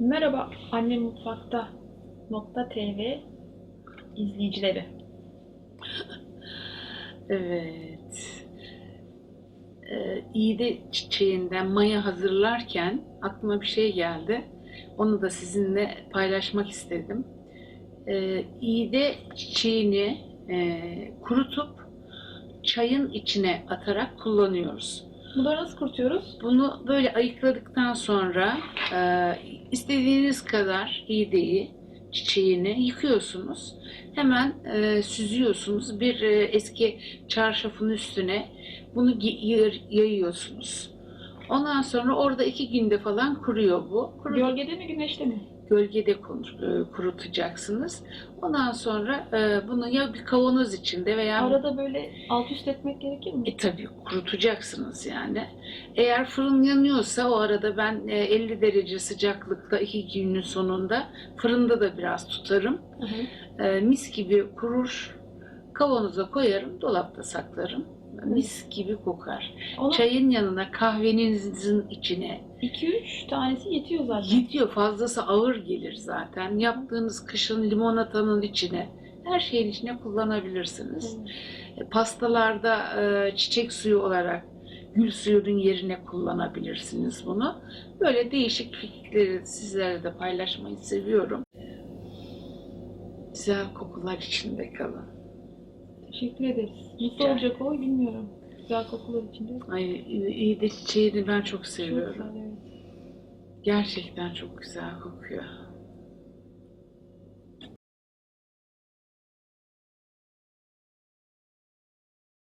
Merhaba Annem Mutfakta nokta TV izleyicileri. Evet. Ee, iğde çiçeğinden maya hazırlarken aklıma bir şey geldi. Onu da sizinle paylaşmak istedim. Ee, iğde çiçeğini e, kurutup çayın içine atarak kullanıyoruz. Bunları nasıl kurutuyoruz? Bunu böyle ayıkladıktan sonra e, istediğiniz kadar iğdeyi, çiçeğini yıkıyorsunuz. Hemen e, süzüyorsunuz. Bir e, eski çarşafın üstüne bunu yayıyorsunuz. Ondan sonra orada iki günde falan kuruyor bu. Kuru- Gölgede mi güneşte mi? Gölgede e, kurutacaksınız. Ondan sonra e, bunu ya bir kavanoz içinde veya Arada böyle alt üst etmek gerekir mi? e tabii kurutacaksınız yani. Eğer fırın yanıyorsa o arada ben e, 50 derece sıcaklıkta iki günün sonunda fırında da biraz tutarım. Hı hı. E, mis gibi kurur. Kavanoza koyarım, dolapta saklarım. Mis gibi kokar. Ona Çayın yanına kahvenizin içine 2-3 tanesi yetiyor zaten. gidiyor. Fazlası ağır gelir zaten. Yaptığınız kışın limonatanın içine her şeyin içine kullanabilirsiniz. Hı. E, Pastalarda e, çiçek suyu olarak gül suyunun yerine kullanabilirsiniz bunu. Böyle değişik fikirleri sizlerle de paylaşmayı seviyorum. Güzel kokular içinde kalın. Teşekkür ederiz. Nasıl olacak o bilmiyorum. Güzel kokular içinde. Ay iyi de çiçeğini ben çok Çok seviyorum. güzel evet. Gerçekten çok güzel kokuyor.